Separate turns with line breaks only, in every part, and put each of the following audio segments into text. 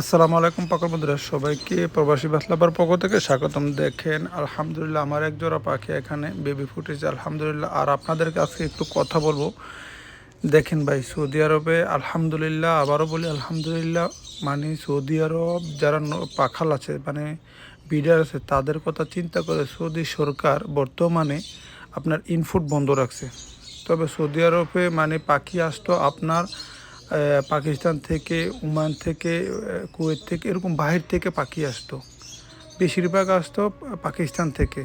আসসালামু আলাইকুম পাকর বন্ধুরা, সবাইকে প্রবাসী বাসলাবার পক্ষ থেকে স্বাগতম। দেখেন, আলহামদুলিল্লাহ আমার এক জোড়া পাখি এখানে বেবি ফুটেছে আলহামদুলিল্লাহ। আর আপনাদেরকে আজকে একটু কথা বলব। দেখেন ভাই, সৌদি আরবে, আলহামদুলিল্লাহ, আবারও বলি আলহামদুলিল্লাহ মানে সৌদি আরব যারা পাখাল আছে মানে বিডার আছে, তাদের কথা চিন্তা করে সৌদি সরকার বর্তমানে আপনার ইনফুট বন্ধ রাখছে। তবে সৌদি আরবে মানে পাখি আসতো আপনার পাকিস্তান থেকে, ওমান থেকে কুয়েত থেকে, এরকম বাহির থেকে পাখি আসতো। বেশিরভাগ আসতো পাকিস্তান থেকে।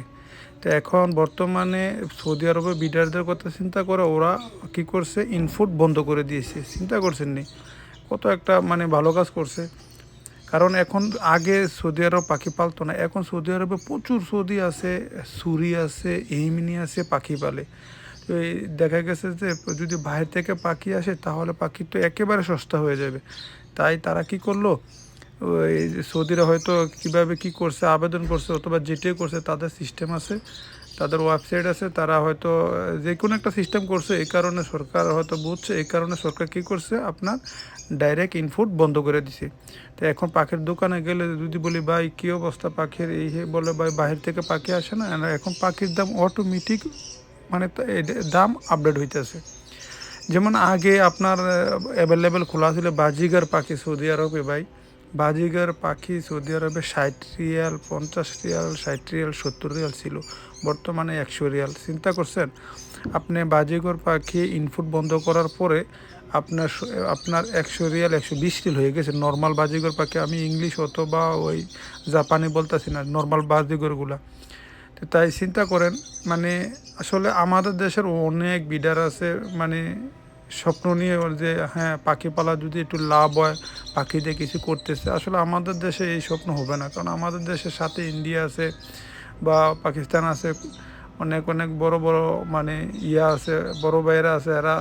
তো এখন বর্তমানে সৌদি আরবে বিডারদের কথা চিন্তা করে ওরা কি করছে? ইনফুট বন্ধ করে দিয়েছে। চিন্তা করছেন নি কত একটা মানে ভালো কাজ করছে। কারণ এখন আগে সৌদি আরব পাখি পালতো না। এখন সৌদি আরবে প্রচুর সৌদি আছে, সুরি আছে ইমিনি আছে, পাখি পালে। এই দেখা গেছে যে যদি বাইরে থেকে পাখি আসে, তাহলে পাখি তো একেবারে সস্তা হয়ে যাবে। তাই তারা কি করল? ওই সৌদিরা হয়তো কীভাবে কি করছে, আবেদন করছে, অথবা যেটাই করছে, তাদের সিস্টেম আছে, তাদের ওয়েবসাইট আছে, তারা হয়তো, যে কোনো একটা সিস্টেম করছে, এই কারণে সরকার হয়তো বুঝছে, এই কারণে সরকার কি করছে? আপনার ডাইরেক্ট ইনপুট বন্ধ করে দিছে। তো এখন পাখির দোকানে গেলে যদি বলি, ভাই, কী অবস্থা পাখির? এই বলে, ভাই বাহির থেকে পাখি আসে না। এখন পাখির দাম অটোমেটিক মানে দাম আপডেট হইতেছে। যেমন আগে আপনার অ্যাভেলেবেল খোলা ছিল বাজিগার পাখি সৌদি আরবে ভাই। বাজিগার পাখি সৌদি আরবে ষাট রিয়াল, পঞ্চাশ রিয়াল, ষাট রিয়াল, সত্তর রিয়াল ছিল। বর্তমানে একশো রিয়াল। চিন্তা করছেন, আপনি বাজিগর পাখি ইনপুট বন্ধ করার পরে আপনার আপনার একশো রিয়াল, একশো বিশ রিল হয়ে গেছে। নর্মাল বাজিগর পাখি আমি ইংলিশ অথবা ওই জাপানি বলতেছি না নর্মাল বাজিগরগুলা। তো তাই চিন্তা করেন মানে আসলে আমাদের দেশের অনেক বিডার আছে মানে স্বপ্ন নিয়ে যে হ্যাঁ পাখি পালা যদি একটু লাভ হয় পাখি দিয়ে কিছু করতেছে, আসলে আমাদের দেশে এই স্বপ্ন হবে না। কারণ আমাদের দেশের সাথে ইন্ডিয়া আছে বা পাকিস্তান আছে, অনেক অনেক বড় বড় মানে ইয়া আছে, বড় ভাইয়েরা আছে, এরা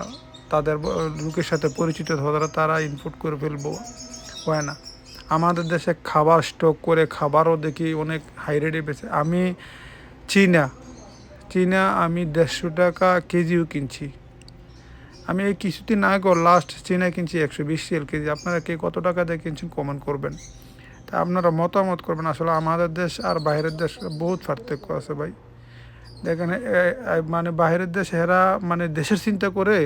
তাদের লোকের সাথে পরিচিত, ধরা তারা ইনপুট করে ফেলব, হয় না। আমাদের দেশে খাবার স্টক করে খাবারও দেখি অনেক হাই রেটে বেছে আমি চীনা। চীনা আমি দেড়শো টাকা কেজিও কিনছি। আমি এই কিছুদিন আগে লাস্ট চীনা কিনছি একশো বিশ রিয়াল কেজি। আপনারা কে কত টাকা দিয়ে কিনছেন কমেন্ট করবেন। তা আপনারা মতামত করবেন। আসলে আমাদের দেশ আর বাইরের দেশ বহুত পার্থক্য আছে ভাই। দেখেন মানে বাইরের দেশ এরা মানে দেশের চিন্তা করে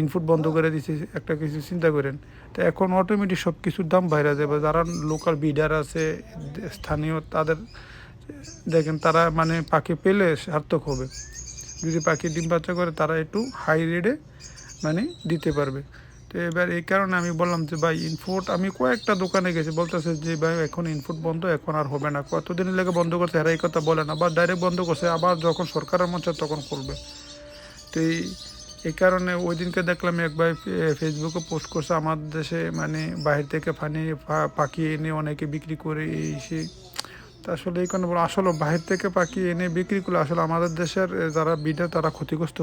ইনপুট বন্ধ করে দিচ্ছে একটা কিছু চিন্তা করেন। তো এখন অটোমেটিক সব কিছুর দাম বাইরে যাবে। যারা লোকাল বিডার আছে, স্থানীয়, তাদের দেখেন তারা মানে পাখি পেলে সার্থক হবে। যদি পাখি ডিম বাচ্চা করে, তারা একটু হাই রেটে মানে দিতে পারবে। তো এবার এই কারণে আমি বললাম যে, ভাই ইনফুট আমি কয়েকটা দোকানে গেছি। বলতেছে যে, ভাই, এখন ইনফুট বন্ধ, এখন আর হবে না। কতদিন লেগে বন্ধ করছে, এরা এই কথা বলে না। বা ডাইরেক্ট বন্ধ করছে, আবার যখন সরকারের চায় তখন করবে। তো এই এই কারণে ওই দিনকে দেখলাম এক ভাই ফেসবুকে পোস্ট করছে আমার দেশে মানে বাইরে থেকে ফানি পাখি এনে অনেকে বিক্রি করে, এই সেই আসলে এই কারণে আসলে বাহির থেকে পাখি এনে বিক্রি করলে আসলে আমাদের দেশের যারা বিডার তারা ক্ষতিগ্রস্ত